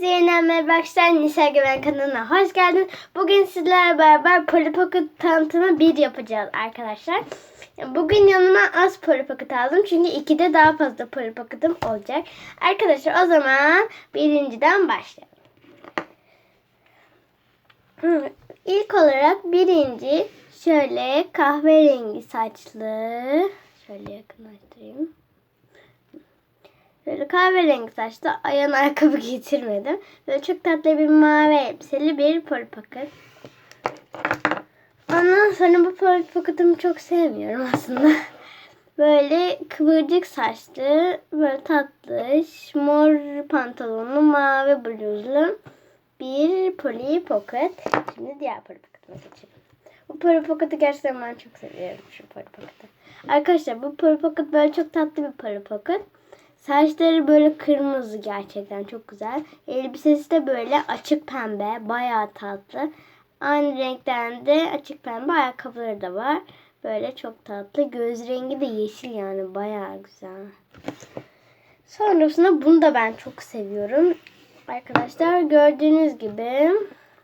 Hepinize yeniden merhaba arkadaşlar. Nisa Güven kanalına hoş geldiniz. Bugün sizlerle beraber Polly Pocket tanıtımı 1 yapacağız arkadaşlar. Bugün yanıma az Polly Pocket aldım. Çünkü 2'de daha fazla Polly Pocket'ım olacak. Arkadaşlar o zaman birinciden başlayalım. İlk olarak birinci şöyle kahverengi saçlı. Şöyle yakınlaştırayım. Böyle kahverengi saçlı ayağın ayakkabı getirmedim. Böyle çok tatlı bir mavi elbiseli bir Pocket. Ondan sonra bu Polly Pocket'ımı çok sevmiyorum aslında. Böyle kıvırcık saçlı, böyle tatlı, mor pantolonlu, mavi bluzlu bir Polly Pocket. Şimdi diğer Polly Pocket'ıma geçelim. Bu Polly Pocket'ı gerçekten ben çok seviyorum şu Polly Pocket'ı. Arkadaşlar bu Polly Pocket böyle çok tatlı bir Polly Pocket. Saçları böyle kırmızı gerçekten çok güzel. Elbisesi de böyle açık pembe, bayağı tatlı. Aynı renkten de açık pembe ayakkabıları da var. Böyle çok tatlı. Göz rengi de yeşil yani bayağı güzel. Sonrasında bunu da ben çok seviyorum. Arkadaşlar gördüğünüz gibi.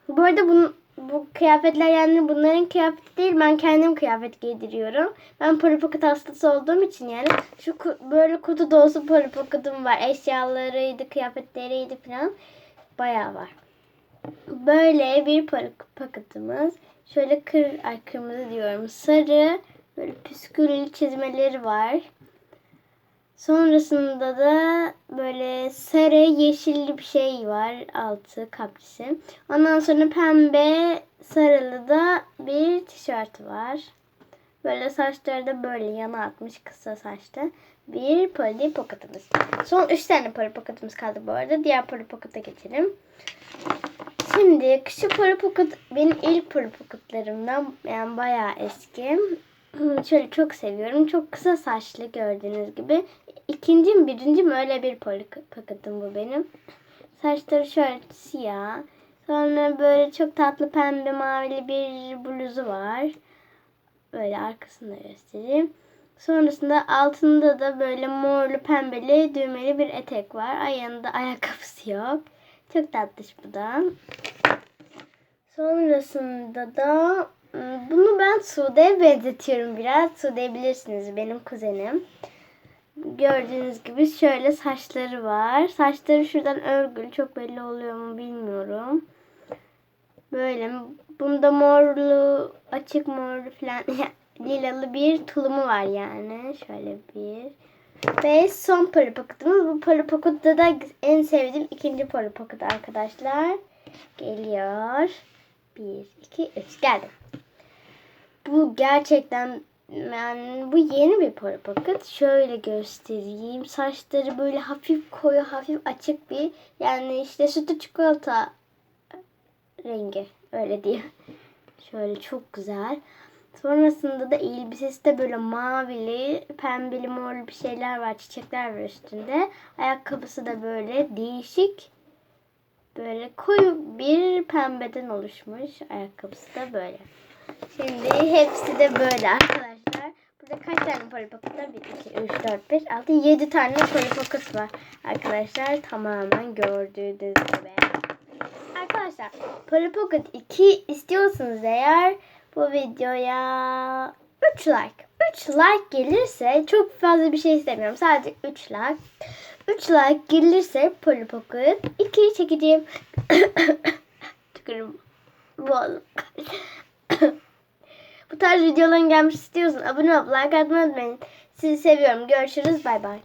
Bu arada bunu, bu kıyafetler yani bunların kıyafeti değil. Ben kendim kıyafet giydiriyorum. Ben Polly Pocket hastası olduğum için yani şu böyle kutu dolusu Polly Pocket'ım var. Eşyalarıydı, kıyafetleriydi falan. Bayağı var. Böyle bir Polly Pocket'ımız. Şöyle kır, ay kırmızı diyorum. Sarı böyle püsküllü çizmeleri var. Sonrasında da böyle sarı yeşilli bir şey var altı kaprisi. Ondan sonra pembe sarılı da bir tişört var. Böyle saçları da böyle yana atmış kısa saçlı. Bir Polly Pocket'ımız. Son 3 tane Polly Pocket'ımız kaldı bu arada. Diğer Polly Pocket'a geçelim. Şimdi şu Polly Pocket benim ilk Polly Pocket'larımdan yani bayağı eski. Şöyle çok seviyorum. Çok kısa saçlı gördüğünüz gibi. İkinci mi birinci mi öyle bir Pocket'ım bu benim. Saçları şöyle siyah. Sonra böyle çok tatlı pembe mavili bir bluzu var. Böyle arkasını da göstereyim. Sonrasında altında da böyle morlu pembeli düğmeli bir etek var. Ayağında ayakkabısı yok. Çok tatlış bu da. Sonrasında da bunu ben Sude'ye benzetiyorum biraz. Sude bilirsiniz benim kuzenim. Gördüğünüz gibi şöyle saçları var. Saçları şuradan örgülü. Çok belli oluyor mu bilmiyorum. Böyle bunda morlu, açık morlu falan lilalı bir tulumu var yani. Şöyle bir. Ve son Polly Pocket'ımız. Bu Polly Pocket'ta da en sevdiğim ikinci Polly Pocket arkadaşlar. Geliyor. Bir, iki, üç. Geldi. Bu gerçekten yani bu yeni bir Polly Pocket. Şöyle göstereyim. Saçları böyle hafif koyu, hafif açık bir yani işte sütlü çikolata rengi. Öyle diyeyim. Şöyle çok güzel. Sonrasında da elbisesi de böyle mavili, pembeli, morlu bir şeyler var. Çiçekler var üstünde. Ayakkabısı da böyle değişik. Böyle koyu bir pembeden oluşmuş. Ayakkabısı da böyle. Şimdi hepsi de böyle arkadaşlar. Burada kaç tane Polly Pocket var? 1, 2, 3, 4, 5, 6, 7 tane Polly Pocket var. Arkadaşlar tamamen gördüğünüz gibi. Arkadaşlar Polly Pocket 2 istiyorsanız eğer bu videoya 3 like. 3 like gelirse çok fazla bir şey istemiyorum. Sadece 3 like. 3 like gelirse Polly Pocket 2'yi çekeceğim. Tükürüm. Boğazım. Bu tarz videoların gelmesi istiyorsan abone olup like atmayı unutmayın. Sizi seviyorum. Görüşürüz. Bay bay.